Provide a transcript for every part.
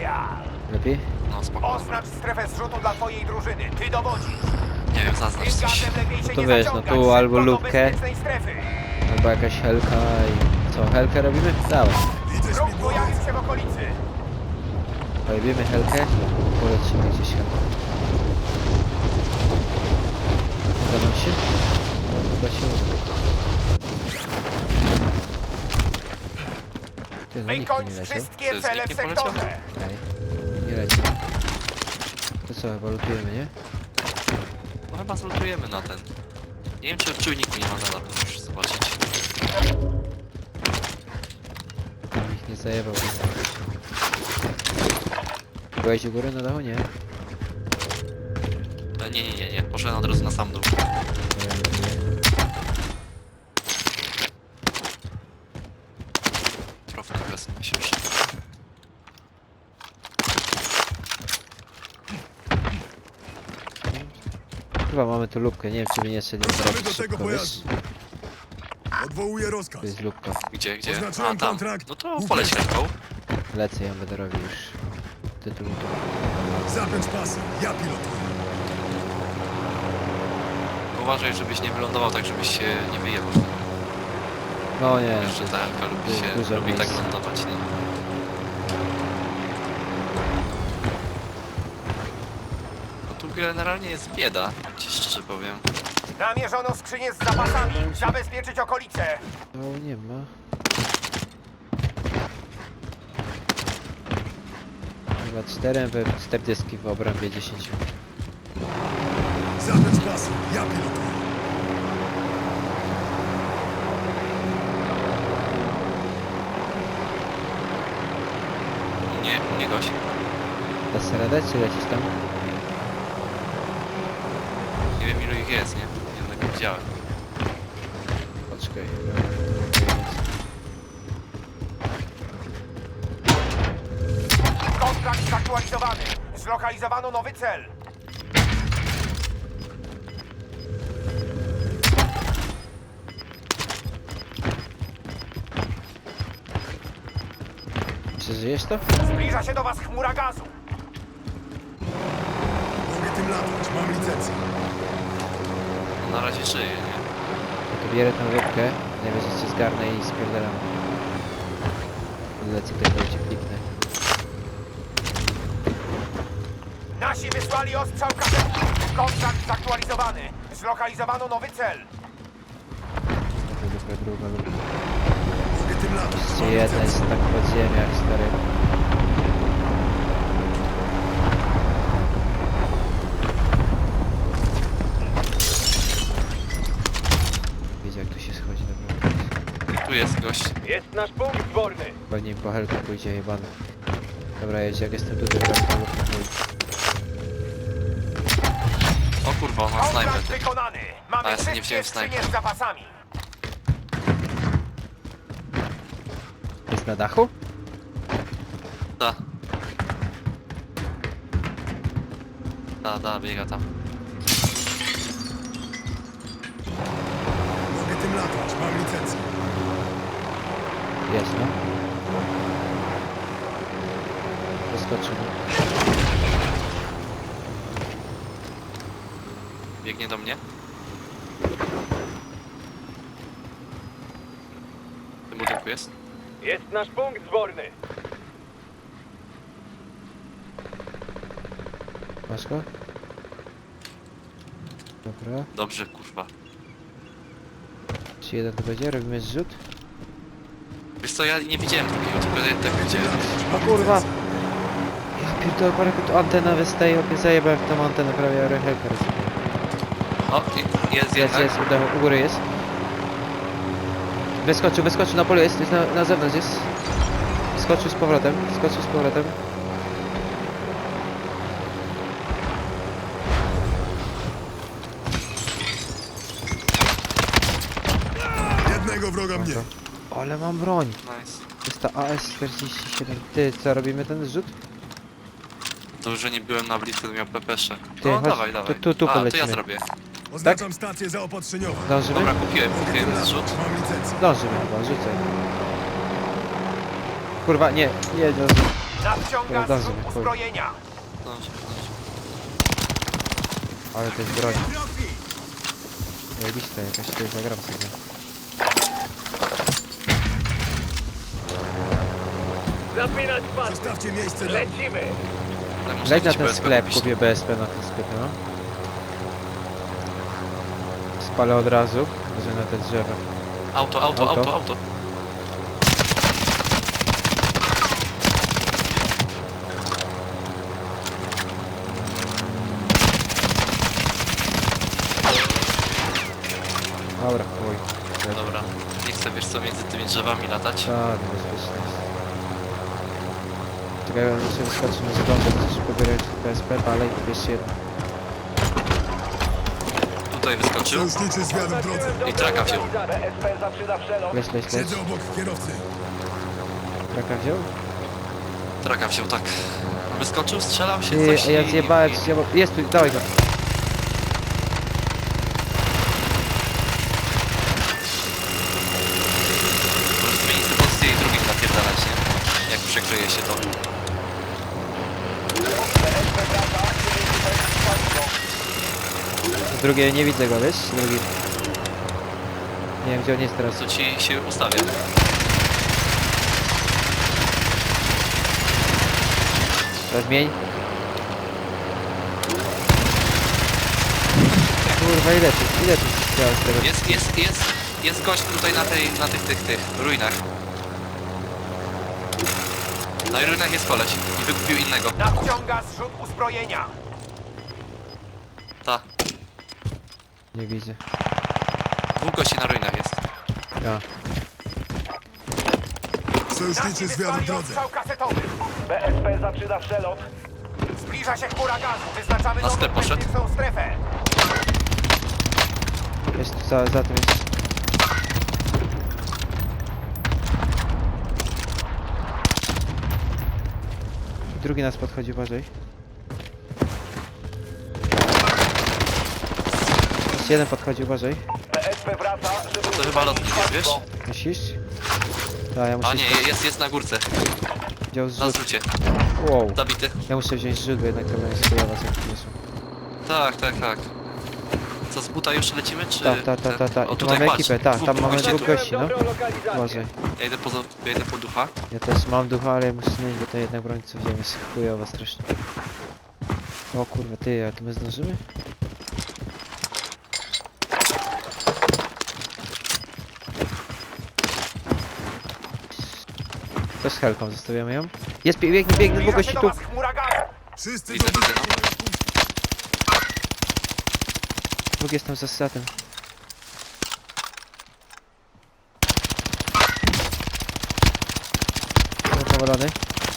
ja! Lepiej? No spoko. Oznacz strefę zrzutu dla twojej drużyny. Ty dowodzisz. Nie wiem, zaznacz coś. gazem lepiej się to nie wiesz, no zaciągać. tu Szybko albo do bezpiecznej strefy. Albo jakaś helka i... Co, helkę robimy? Dawaj. Widzę Wróg pojawił się w okolicy. Pojebimy helkę, polecimy gdzieś helkę. Uda nam się? No, chyba się uda. Ty, no nikt tu Wykończ leciał. wszystkie cele w poleciał? sektorze. Ej, nie leci. To co, chyba lutujemy, nie? No chyba zlutujemy na ten. Nie wiem, czy w czujniku nie ma nadal, muszę zobaczyć. Tam ich nie zajebał. Byłeś u góry na dachu? Nie. E, Nie, nie, nie, nie. Poszedłem od razu na sam dół. Trofny wezmę się już. Chyba mamy tu lubkę, nie wiem czy by nie Ruszamy zrobić do tego szybko, wiesz? pojazdu. Odwołuję rozkaz. To jest lubka. Gdzie, gdzie? Oznaczyłem A, tam. kontrakt. No to poleć ręką. Lecę ją będę robił już. Tytuł lutu. Zapiąć pasy. Ja pilotuję. Uważaj, żebyś nie wylądował tak, żebyś się nie wyjebał. No nie, Wiesz, że ta lubi się, dużo lubi tak miejsca. lądować, nie? No tu generalnie jest bieda, ci szczerze powiem. Namierzono skrzynię z zapasami. Zabezpieczyć okolice. no nie ma. Chyba 4 MP 40 w obrębie 10. Zapiąć pasy. Ja pilotuję. Nie, nie gość. Dasz radę czy lecisz tam? Ich jest, nie? Nie jak widziałem. Poczekaj. Kontrakt zaktualizowany. Zlokalizowano nowy cel. Przeżyjesz to? Zbliża się do was chmura gazu. Mogę tym latać. Mam licencję. No, na razie żyje, nie? Ja tu bierę lubkę. Nie wiem, czy zgarnę i spierdalam. Lecę tego cię kliknę. Nasi wysłali ostrzał kasetki. Kontrakt zaktualizowany. Zlokalizowano nowy cel. Druga, druga. Latać. Jeszcze jedna jest tak pod ziemią jak stary. Wiecie jak tu się schodzi, dobra. Tu jest nasz punkt zborny. Pewnie im po helkę pójdzie jebany. Dobra, jedź, jak jestem tutaj, to tam O kurwa, on ma snajper. Wykonany. Mamy A, ja sobie nie wszystkie wziąłem skrzynie snajpera. z zapasami. Jest na dachu? Da. Da, da, biega tam. Mogę tym latać. Mam licencję. Jest, no. Wyskoczył. Biegnie do mnie. W tym budynku jest? Jest nasz punkt zborny. Masz go? Dobra. Dobrze, kurwa. Czy jeden to będzie? Robimy zrzut? Wiesz co, ja nie widziałem drugiego, tylko ja tak widziałem. O kurwa! Ja pierdolę, parę tu antena wystaje, opie zajebałem w tą antenę, prawie rozjebałem. O, i- jest Jest, jednak. jest, u, dachu, u góry jest. Wyskoczył, wyskoczył na polu, jest, jest na, na zewnątrz, jest. Skoczył z powrotem, skoczył z powrotem. Ale mam broń. Nice. To jest ta AS-47. Ty, co, robimy ten zrzut? To już, że nie byłem na blisko, to miał pepesze. Ty, No chodź, dawaj, dawaj. tu- tu- tu A, to ja zrobię. Oznaczam stację zaopatrzeniową. Dążymy? Dobra, kupiłem, kupiłem zrzut. Mam licencję. Chyba, rzucaj. Kurwa, nie, nie dąży. Nadciąga Dobra, zrzut chuj. uzbrojenia. Zdąży, zdąży. Ale to jest broń. Zajebiste, jakaś tutaj zagram sobie. Zostawcie miejsce dla Lecimy. Leć na ten BSP sklep, kupić. kupię BSP na ten sklep, no. Spalę od razu, może na te drzewa. Auto, auto, Auto. auto, auto. Dobra, oj. Dobra. Nie chcę, wiesz co, między tymi drzewami latać. Tak, bezpieczne jest. Czekaj, ja muszę wyskoczyć na zaglądać, coś pobierać i jeszcze jedno. Tutaj wyskoczył Sojuszniczy zwiadu w drodze. i traka wziął. BSP zaczyna przelot. Leć, leć, leć. Siedzę obok kierowcy. Traka wziął? Traka wziął, tak. Wyskoczył, strzelał się Ty, coś ja i- zjebałem, i- zjebałem. Jest tu, dawaj go. Możesz zmienić sobie pozycję i drugim napierdalać, nie? Jak przekryje się to. Drugie nie widzę go, wiesz? Drugi. Nie wiem gdzie on jest teraz. Co ci się ustawia. Rozmień. Kurwa ile tu, ile tu strzał z tego? Jest, jest, jest, jest gość tutaj na tej, na tych, tych, tych ruinach. Na ruinach jest koleś i wykupił innego. Nadciąga zrzut uzbrojenia. Ta, Nie widzę. dwóch gości na ruinach jest. Ja. Sojuszniczy Nasi zwiadu w drodze. kasetowy. BSP zaczyna przelot. Zbliża się chmura gazu. Wyznaczamy Na sklep poszedł. bezpieczną strefę. Jest tu za, za tym jest. Drugi nas podchodzi, uważaj. Jeden podchodzi, uważaj. BSP wraca, żeby... To chyba lotnik wiesz? Musisz? Tak, ja muszę A nie, iść- jest, jest na górce. wziął Na zrzut. zrzucie. Wow. Zabity. Ja muszę wziąć zrzut, bo jednak to jest chujowa z jak pomysłu. Tak, tak, tak. Co, z buta już lecimy, czy... Tak, tak, tak, tak, tak. I tu mamy patrz, ekipę, tak, dwóch tam mamy gości dwóch tu. gości, no. Uważaj. Ja idę po, ja idę po ducha. Ja też mam ducha, ale muszę zmienić, bo to jednak broń co wziąłem jest chujowa strasznie. O kurwa, ty, a to my zdążymy? Co z helką, zostawiamy ją? Jest, bie- biegnie, biegnie, dwóch gości tu. Wszyscy Widzę, do widzę. Dwóch jest tam za statem.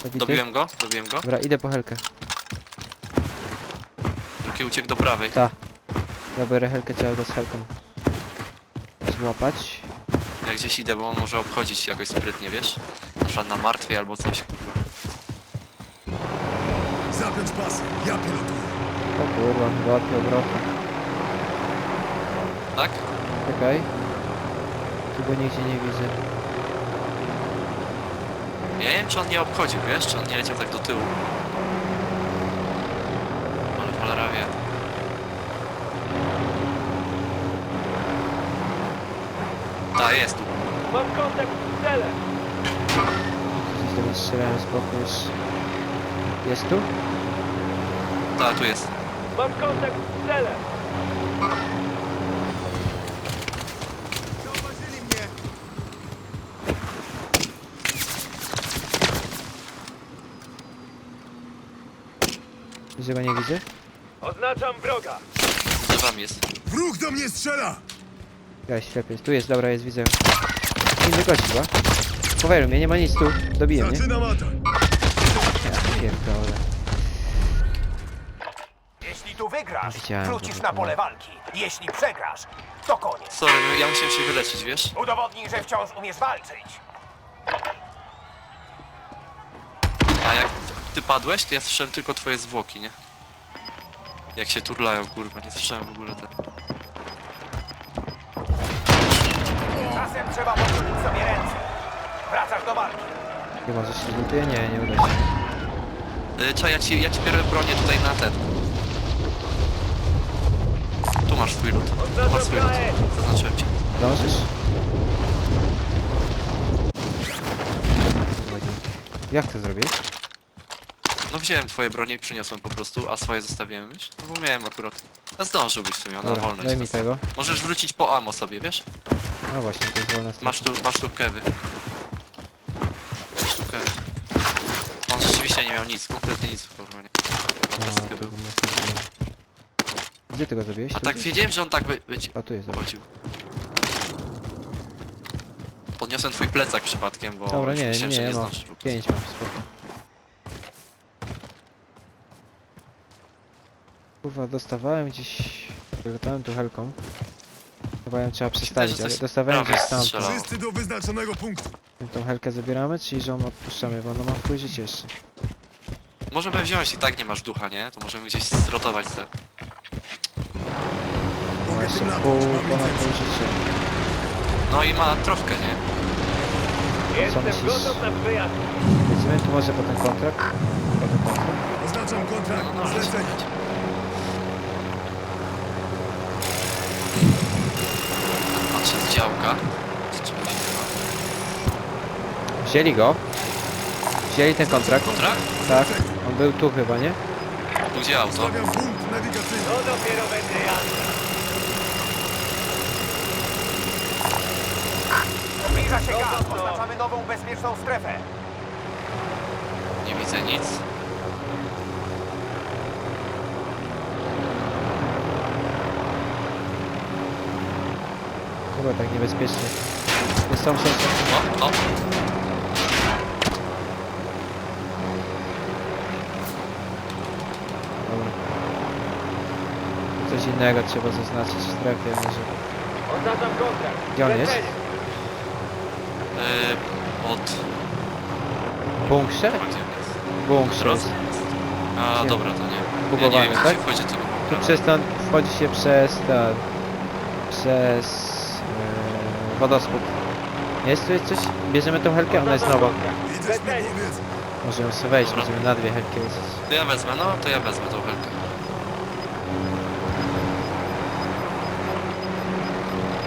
Zabity. Dobiłem go, dobiłem go. Dobra, idę po helkę. Drugi uciekł do prawej. Ta. Ja biorę helkę, trzeba go z helką złapać. Ja gdzieś idę, bo on może obchodzić jakoś sprytnie, wiesz? Przykład na martwie albo coś. Zapiąć pasy. Ja pilotuję. O kurwa, odpiął obroty. Tak? Czekaj. Tu go nigdzie nie widzę. Ja nie wiem, czy on nie obchodził, wiesz? Czy on nie leciał tak do tyłu. Ale cholera wie. Ta, jest tu. Mam kontakt z celem. Strzelałem z boku już. Jest tu? Ta, tu jest. Mam kontakt z celem. Zauważyli mnie. Nie widzę? Oznaczam wroga. Z drzewami jest. Wróg do mnie strzela! Ja ślepy. Tu jest, dobra, jest, widzę. Inny gość chyba. Poweruj mnie, nie ma nic tu. Dobiję. Zaczynam atak. Ja pierdolę. Jeśli tu wygrasz, Widziałem, wrócisz na pole walki. Jeśli przegrasz, to koniec. Sorry, ja musiałem się wyleczyć, wiesz? Udowodnij, że wciąż umiesz walczyć. A jak ty padłeś, to ja słyszałem tylko twoje zwłoki, nie? Jak się turlają, kurwa, nie słyszałem w ogóle tego. Czasem trzeba podnieść sobie ręce. Do walki. Chyba, że się lutuje? Nie, nie uda się. Y, Czekaj, ja ci, ja ci biorę bronię tutaj na ten. Tu masz swój lód. Tu masz swój lód. Zaznaczyłem cię. Dążysz? Jak to zrobić? No wziąłem twoje bronie i przyniosłem po prostu, a swoje zostawiłem już. No bo miałem akurat. Ja zdążyłbyś w sumie, na Dobra, wolność. daj mi tego. Możesz wrócić po ammo sobie, wiesz? No właśnie, to jest strona. Masz tu, masz tu kewy. Masz tu kewy. On rzeczywiście nie miał nic, kompletnie nic. A, to był. mógł zrobić. Gdzie ty go zrobiłeś? A Tu tak gdzieś? wiedziałem, że on tak by, będzie A tu jest, dobra. chodził. Podniosłem twój plecak przypadkiem, bo Dobra, nie, myślałem, nie, że nie nie mam. zdążysz. Pięć mam, spoko. Kurwa, dostawałem gdzieś... Latałem tu helką. Chyba ją trzeba przestawić, że ale coś dostawałem gdzieś tam. Wszyscy do wyznaczonego punktu. Tą helkę zabieramy, czy że ją odpuszczamy, bo ona ma wpływ życie jeszcze. Możemy wziąć i tak nie masz ducha, nie? To możemy gdzieś zrotować te. Ma Mogę jeszcze tym latać, pół, mam ponad licencję. pół życia. No i ma trofkę, nie? Jestem myślisz? gotów na wyjazd. Lecimy tu może po ten kontrakt? Po ten kontrakt? Oznaczam kontrakt, No, no, zlecenie. Patrzę z działka. Z czegoś chyba. Wzięli go. Wzięli ten kontrakt. Kontrakt? Tak. On był tu chyba, nie? Tu gdzie auto? Stawiam punkt nawigacyjny. To dopiero będzie jazda. Zbliża się gaz. Oznaczamy nową bezpieczną strefę. Nie widzę nic. Chyba tak niebezpiecznie. Jest tam szansa. O, o. Dobra. Coś innego trzeba zaznaczyć w strefie może. Oznaczam kontrakt. Gdzie on jest? Yy, od... Bunkrze? Bunkrze jest. A, Gdzie? dobra, to nie. Ja nie Bugowany, wiem, jak tak? się wchodzi do tego Tu bunkra. przez ten, wchodzi się przez ten, przez yy, wodospód. Jest tu coś? Bierzemy tą helkę? Ona jest nowa. Możemy sobie wejść, Dobra. będziemy na dwie helki lecieć. To ja wezmę, no to ja wezmę tą helkę.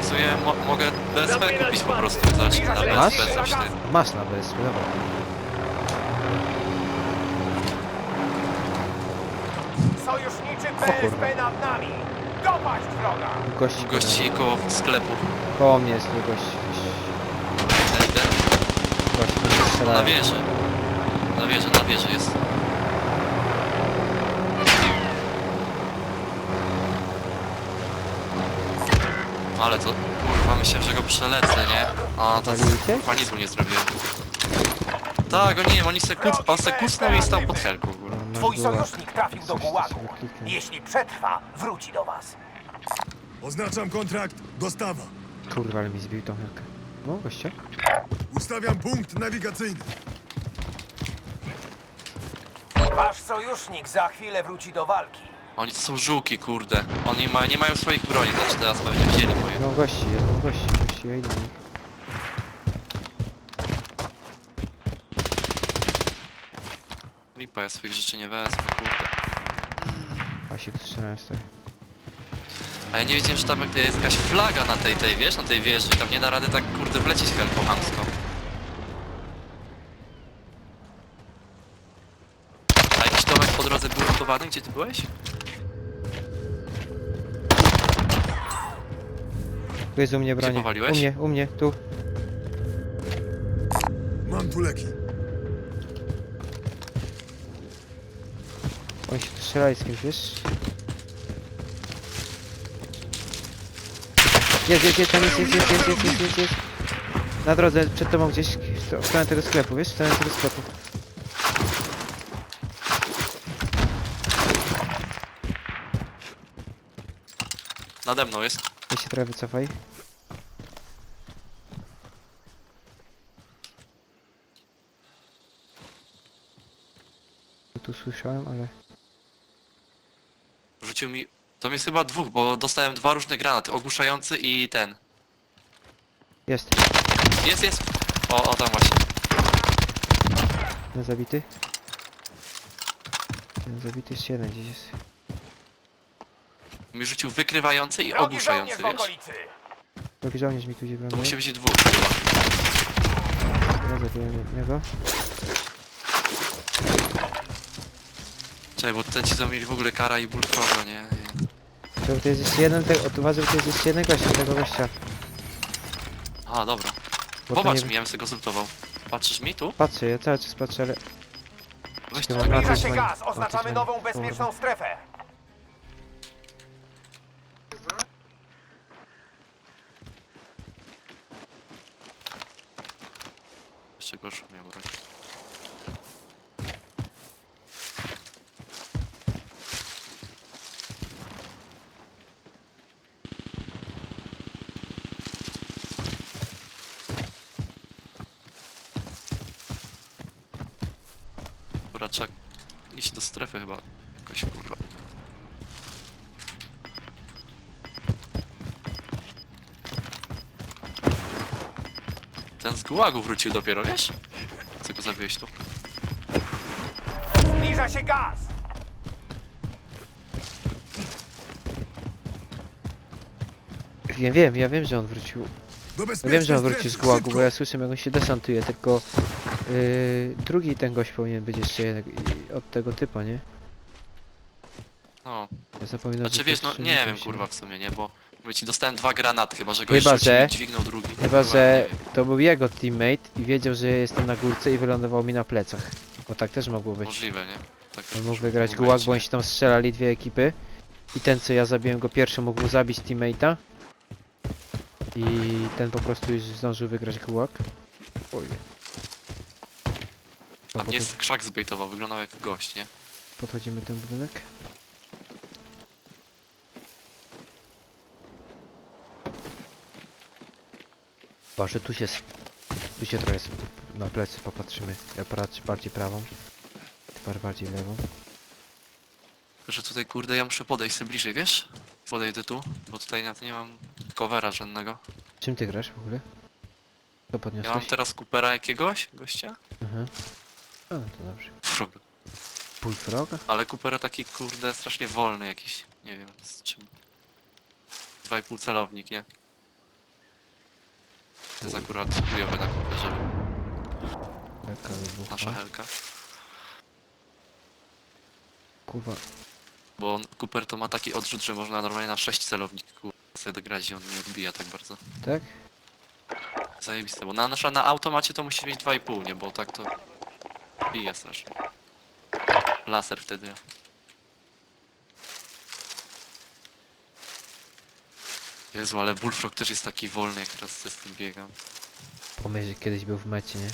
W sumie mo mogę BSP kupić po prostu, zaś na Masz? BSP coś ty. Masz na BSP, dobra. Sojuszniczy nad nami. Dopaść wroga. Gości, Gości koło sklepu. Koło mnie jest gość. Ten, ten. Gość, gość Na strzelają. wieży. Na wieży, na wieży jest. Ale to, kurwa, myślałem, że go przelecę, nie? A to kurwa nic mu nie zrobiłem. Tak, oni nie, oni se kuc, on se kucnął i stał pod helką, kurwa. No, Twój była. sojusznik trafił do gułagu. Jeśli przetrwa, wróci do was. Oznaczam kontrakt, dostawa. Kurwa, ale mi zbił tą helkę. No, goście. Ustawiam punkt nawigacyjny. Wasz sojusznik za chwilę wróci do walki. Oni to są żółki, kurde. Oni ma, nie mają swoich broni, znaczy teraz pewnie wzięli moje. No gości, jedną gości, gości, ja idę nich. Lipa, ja swoich rzeczy nie wezmę, kurde. A się strzelają stoi. A ja nie wiedziałem, że tam jest jakaś flaga na tej, tej, wiesz, na tej wieży. Tam nie da rady tak, kurde, wlecieć helką hamsko. A jakiś domek po drodze był budowany? Gdzie ty byłeś? Tu jest u mnie broń. U mnie, u mnie, tu. Mam tu leki. Oni się tu strzelali z kimś, wiesz? Jest, jest, jest, tam jest, jest, jest, jest, jest, jest, jest, jest. Na drodze, przed tobą gdzieś, w to- w stronę tego sklepu, wiesz? W stronę tego sklepu. Nade mną jest. Trochę wycofaj. Tu słyszałem, ale... Rzucił mi... To jest chyba dwóch, bo dostałem dwa różne granaty. Ogłuszający i ten. Jest, Jest, jest! O, o tam właśnie. na zabity. Ten zabity jeszcze jeden gdzieś jest. Mi rzucił wykrywający i Drogi ogłuszający, żołnierz w wiesz? okolicy. Drugi żołnierz mi tu gdzie To musi być dwóch chyba. Ja zabiłem jednego. Czekaj, bo ten ci co mieli w ogóle kara i bulfroga, nie? nie. To, to jest jeszcze jeden, te, od uważaj, bo to jest jeszcze jeden gość, tego gościa. A, dobra. Bo to Popatrz nie- mi, ja bym sobie go zultował. Patrzysz mi tu? Patrzę, ja cały czas patrzę, ale... Weź Chyba to. ma- Zbliża to się dzwoni. gaz, O, oznaczamy dzwoni. nową bezpieczną strefę. Jeszcze gorszą miał broń. Dobra, trzeba iść do strefy chyba. Jakoś kurwa. Ten z gułagu wrócił dopiero, wiesz? Co go zabiłeś tu? Zbliża się gaz. Wiem, wiem, ja wiem, że on wrócił. Ja wiem, że on wrócił z gułagu, bo ja słyszę, jak on się desantuje, tylko... Yy, drugi ten gość powinien być jeszcze i- od tego typa, nie? No, Ja zapominam, znaczy że wiesz, no nie wiem kurwa w sumie, nie? Bo mówię ci, dostałem dwa granaty, chyba że Chyba, rzucił że- i dźwignął drugi. Chyba, że wiem. to był jego teammate i wiedział, że jestem na górce i wylądował mi na plecach. Bo tak też mogło być. Możliwe, nie? Tak On mógł wygrać gułag, bo oni się tam strzelali dwie ekipy. I ten, co ja zabiłem go pierwszy, mógł zabić teammate'a. I ten po prostu już zdążył wygrać gułag. Oj. A Dobra, mnie z krzak zbejtował, wyglądał jak gość, nie? Podchodzimy ten budynek. Boże, tu się... s- Tu się trochę s- na plecy popatrzymy. Ja patrzę bardziej prawą. Ty par- bardziej lewą. Tylko, że tutaj kurde ja muszę podejść sobie bliżej, wiesz? Podejdę tu, bo tutaj na to nie mam covera żadnego. Czym ty grasz w ogóle? Co Ja mam podniosłeś? teraz Coopera jakiegoś, gościa? Mhm. A, to dobrze. Frog. Bullfroga? Ale Coopera taki kurde strasznie wolny jakiś. Nie wiem z czym. 2,5 celownik, nie? To jest akurat chujowe na Cooperze. Jaka? Nasza helka. Kurwa. Bo on, Cooper to ma taki odrzut, że można normalnie na 6 celowników sobie dograć i on nie odbija tak bardzo. Tak? Zajebiste, bo na, nasza, na automacie to musi mieć 2,5, nie? Bo tak to bije strasznie. Laser wtedy. Jezu, ale Bullfrog też jest taki wolny, jak teraz z tym biegam. Pomyśl, że kiedyś był w mecie, nie?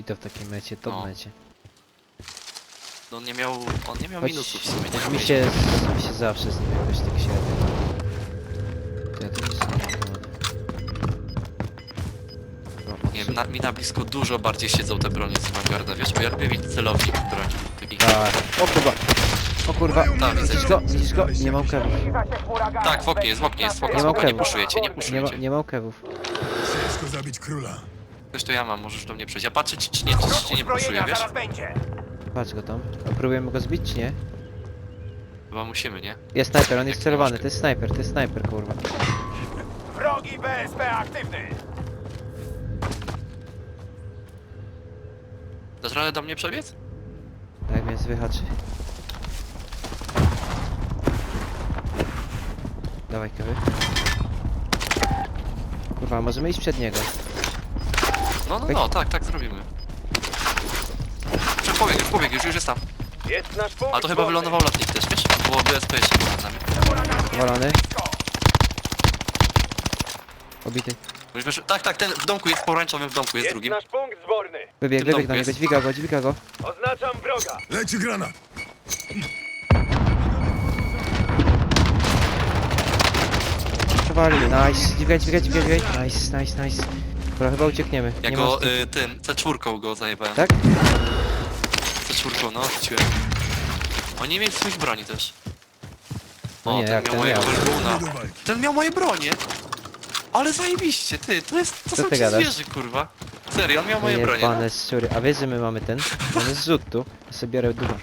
I to w takiej mecie, top No. mecie. No on nie miał, on nie miał Choć, minusów w sumie, nie? choć mi się, mi się zawsze z nim jakoś tak średnio. Na, mi na blisko dużo bardziej siedzą te bronie z Vanguarda, wiesz, bo ja lubię mieć celownik broni. Tak. O kurwa! O kurwa! Tak, widzę. Widzisz go? Widzisz go? Nie mam kewów. Tak, w oknie jest, w oknie jest, w oknie, Nie ma nie kewu. puszujecie, nie Nie, ma, puszujecie. nie mam kewów. Ciężko zabić króla. Coś to ja mam, możesz do mnie przejść. Ja patrzę ci, czy nie, czy, czy nie puszuję, wiesz? Patrz go tam. A próbujemy go zbić, czy nie? Chyba musimy, nie? Jest snajper, on jest celowany. To jest snajper, to jest snajper, kurwa. Wrogi BSP aktywny. Dasz radę do mnie przebiec? Tak więc wyhaczy. Dawaj kewy. Kurwa, możemy iść przed niego. No, no, no, tak, tak zrobimy. Czy pobieg, już pobieg, już, już jest tam. Jest nasz punkt A to chyba wylądował lotnik też, wiesz? Było BSP jeszcze było nad nami. Walony. Obity. Tak, tak, ten w domku jest pomarańczowym, w domku jest Jest drugim. nasz punkt zborny. Wybieg, Tym wybieg domku na niego, jest. dźwiga go, dźwiga go. Oznaczam wroga. Leci granat. Przewali, nice. Dźwigaj, dźwigaj, dźwigaj, dźwigaj. Nice, nice, nice. Dobra, chyba uciekniemy. Ja Nie go ma y, tym, C4 go zajebałem. Tak? C4, no, rzuciłem. Oni mieli swoich broni też. No O, nie, ten jak miał ten mojego miał. Do. Ten miał moje bronie! Ale zajebiście, ty, to jest, to Co są ty ci gadasz? zwierzy, kurwa. Serio, on miał moje bronie, no. Jebane szczury. A wiesz, że my mamy ten? Mamy zrzut tu. Ja sobie biorę dużo.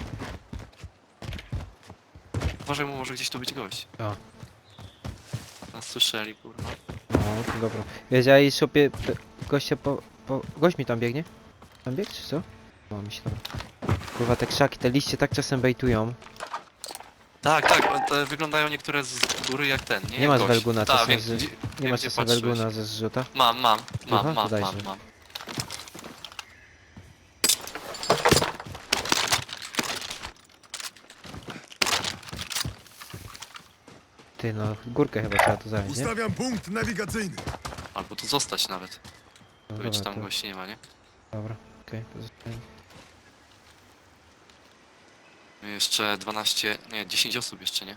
Uważaj, mu może gdzieś tu być gość. O. Nas słyszeli, kurwa. No, to dobra. Wiedziałeś, szopie, p- gościa po, po... Gość mi tam biegnie? Tam bieg, czy co? O, mi się tam... Kurwa, te krzaki, te liście tak czasem bejtują. Tak, tak, te wyglądają niektóre z góry jak ten, nie? Nie masz Gość. Welguna Tak, czasem wiem, z- gdzie- Nie wiem, masz gdzie czasem patrzyłeś. Welguna ze zrzuta? Mam, mam, mam, Aha, mam, mam, mam. Ty no, górkę chyba trzeba tu zająć, nie? Ustawiam punkt nawigacyjny. Albo tu zostać nawet. No, Powiedz, dobra, tam to, gości nie ma, nie? dobra, okej, to zostawiam. Jeszcze 12, nie, 10 osób jeszcze, nie?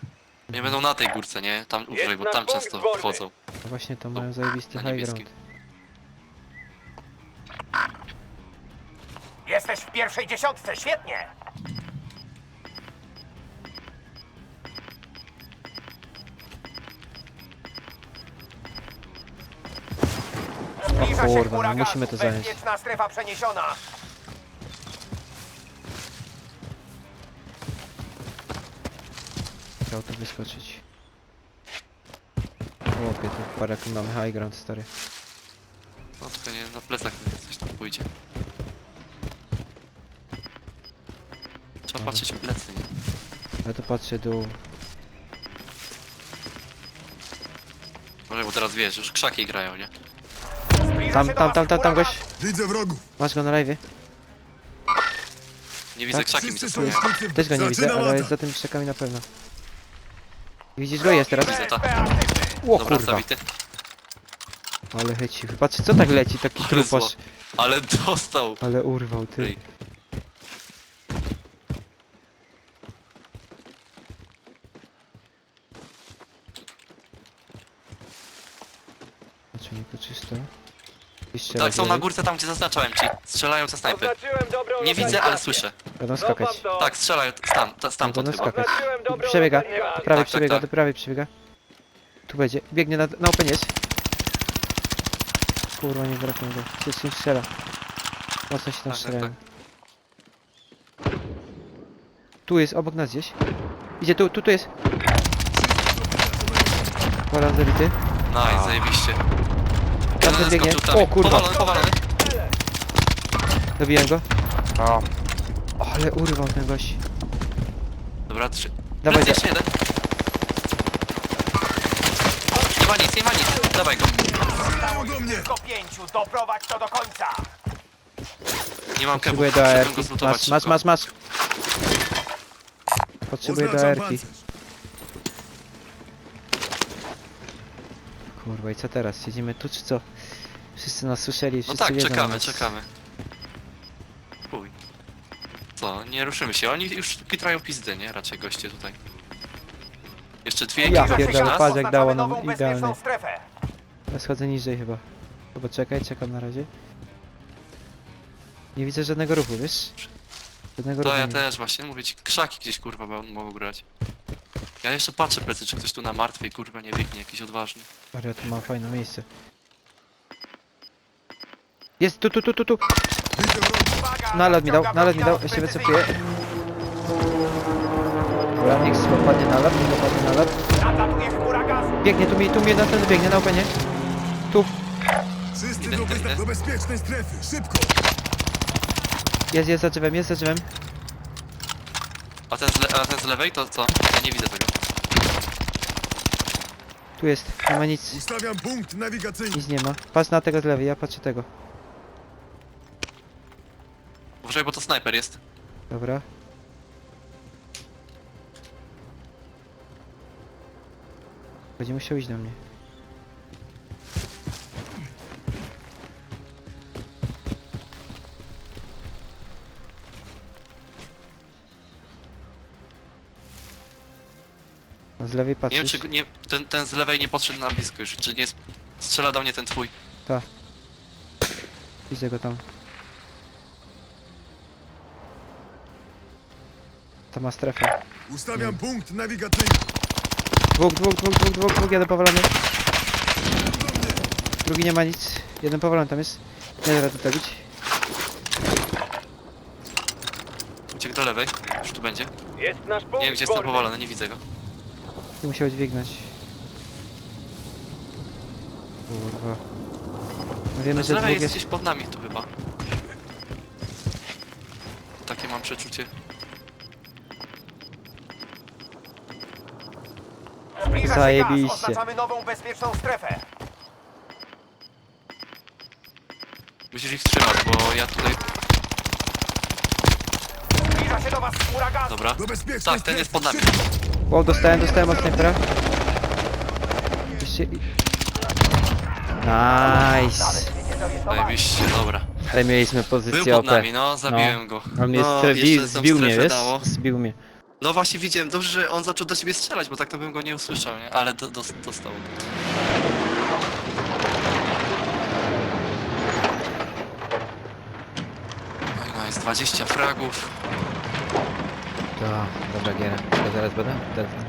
Nie będą na tej górce, nie? Tam uważaj, bo tam często wchodzą. No właśnie, to mają zajebisty na high ground. Jesteś w pierwszej dziesiątce, świetnie! Zbliża się kurwa, no musimy to zająć. Bezpieczna strefa przeniesiona. Chciał to wyskoczyć. Chłopie, tu parę mamy high ground, stary. No tylko nie, na plecach coś tam pójdzie. Trzeba Dobra. patrzeć w plecy, nie? Ja tu patrzę dół. Może bo teraz wiesz, już krzaki grają, nie? Tam, tam, tam, tam, tam gość. Widzę wrogów. Masz go na live? Nie widzę Tak, krzaki mi Wszyscy zasłania. Też go nie widzę, zaczynam ale atak. jest za tymi krzakami na pewno. Widzisz go? Jest teraz. Widzę to. Dobra, kurwa, zabity. ale chyci. Patrz, co tak leci, taki Ale trupasz. zło. Ale dostał. Ale urwał, ty. Ej, Znaczy nie to czysto. Jeszcze Tak, są na górce tam, gdzie zaznaczałem ci. Strzelają ze snajpy. Oznaczyłem dobrą Nie widzę, ale słyszę. Będą skakać. Tak, strzelają tam, ta- stamtąd Będą chyba. skakać. Oznaczyłem dobrą Przebiega. lokalizację. Do prawej Tak, tak, przebiega, tak. do prawej przebiega. Tu będzie. Biegnie na, na open jest. Kurwa, nie trafię go. Coś się strzela. Mocno się tam Tak, tak, strzelają. Tu jest, obok nas gdzieś. Idzie, tu, tu, tu jest. Pora zabity. Nice, zajebiście. Jeden biegnie. skoczył tam. O kurwa, Powalony, powalony. dobiłem go. Ale urwał ten gość. Dobra, trzy. Dawaj Plecy, go. jeszcze jeden. Nie ma nic, nie ma nic. Dawaj go. Strzelają do mnie. Tylko pięciu, doprowadź to do końca. Nie mam kewu. Potrzebuję do Muszę ARki. go zlutować Masz, masz, szybko. masz, masz. Potrzebuję do ARki. Kurwa, i co teraz? Siedzimy tu czy co? Wszyscy nas słyszeli, No wszyscy tak, wiedzą czekamy, nas. czekamy. Chuj. Co, nie ruszymy się. Oni już kitrają pizdy, nie? Raczej goście tutaj. Jeszcze dwie Ja ekipy się pierdolę, gaz, patrz, jak dało nam nową bezpieczną idealny. strefę. Ja schodzę niżej chyba. Chyba czekaj, czekam na razie. Nie widzę żadnego ruchu, wiesz? Żadnego To ruchu ja nie też właśnie, mówię ci, krzaki gdzieś kurwa mo- mogą grać. Ja jeszcze patrzę plecy, czy ktoś tu na martwej kurwa nie biegnie, jakiś odważny. Ale ja tu mam fajne miejsce. Jest, tu, tu, tu, tu, tu! Nalot mi dał, nalot mi dał, jeszcze gaz wycofuję. Dobra, niech spadnie nalot, niech spadnie nalot. Biegnie, tu mi, tu mi następny biegnie na openie. Tu, Wszyscy do bezpiecznej strefy. Szybko. jest, jest za drzewem, jest za drzewem. A ten z, le- a ten z lewej to co? Ja nie widzę tego. Tu jest, nie ma nic, Ustawiam punkt nawigacyjny. nic nie ma. Patrz na tego z lewej, ja patrzę tego. Uważaj, bo to snajper jest. Dobra. Będzie musiał iść do mnie. Lewej Nie wiem, patrzysz? czy nie, ten, ten z lewej nie podszedł na blisko już, czy nie strzela do mnie ten twój. Widzę go tam. To ma strefę. Ustawiam punkt nawigacyjny. Dwóch, dwóch, dwóch, dwóch, dwóch, dwóch, jeden powalony. Drugi nie ma nic. Jeden powalony tam jest. Nie da to bić. Uciekł do lewej, już tu będzie. Jest nasz punkt Nie wiem, gdzie jestem zborny. powalony, nie widzę go. I musiał dźwignąć. Kurwa. No wiemy, Z że lewej jest gdzieś pod nami tu chyba. Takie mam przeczucie. Zbliża się Zajebiście. gaz. Oznaczamy nową bezpieczną strefę. Musisz ich trzymać, bo ja tutaj... Zbliża się do was chmura gazu. Dobra. Do bezpiecznej Tak, ten jest pod nami. szybko. Wow, dostałem, dostałem od snajpera. Jeszcze... Nice. Zajebiście, dobra. Ale mieliśmy Był pozycję pod OP. nami, no, zabiłem go. On mnie no, jeszcze zbił mnie, strefę wiesz? dało. Zbił mnie. No właśnie widziałem, dobrze, że on zaczął do ciebie strzelać, bo tak to bym go nie usłyszał, nie? Ale do, do, dostał. No i nice, 20 fragów. To, dobra giera. To zaraz będę? Teraz.